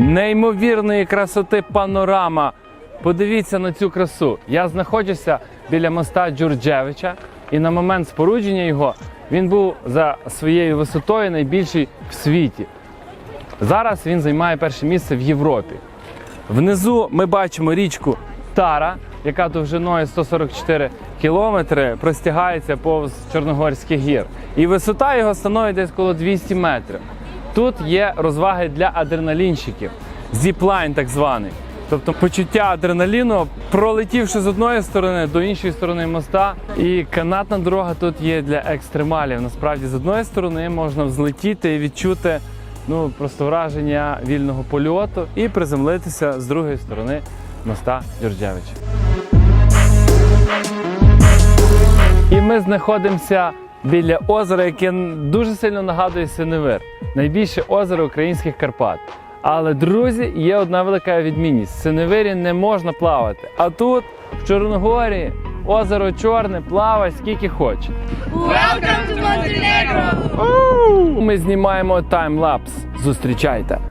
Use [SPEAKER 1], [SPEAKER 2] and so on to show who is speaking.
[SPEAKER 1] неймовірної красоти панорама. Подивіться на цю красу. Я знаходжуся біля моста Джурджевича, і на момент спорудження його він був за своєю висотою найбільший в світі. Зараз він займає перше місце в Європі. Внизу ми бачимо річку Тара, яка довжиною 144 кілометри простягається повз Чорногорських гір. І висота його становить десь коло 200 метрів. Тут є розваги для адреналінщиків, зіплайн так званий. Тобто почуття адреналіну, пролетівши з одної сторони до іншої сторони моста. І канатна дорога тут є для екстремалів. Насправді, з одної сторони можна взлетіти і відчути ну просто враження вільного польоту і приземлитися з другої сторони моста Джорджевича. І ми знаходимося біля озера, яке дуже сильно нагадує Синевир, найбільше озеро українських Карпат. Але, друзі, є одна велика відмінність: в Синевирі не можна плавати. А тут, в Чорногорії, озеро Чорне, плавай скільки хочеш.
[SPEAKER 2] Welcome to Montenegro!
[SPEAKER 1] Ми знімаємо таймлапс. Зустрічайте!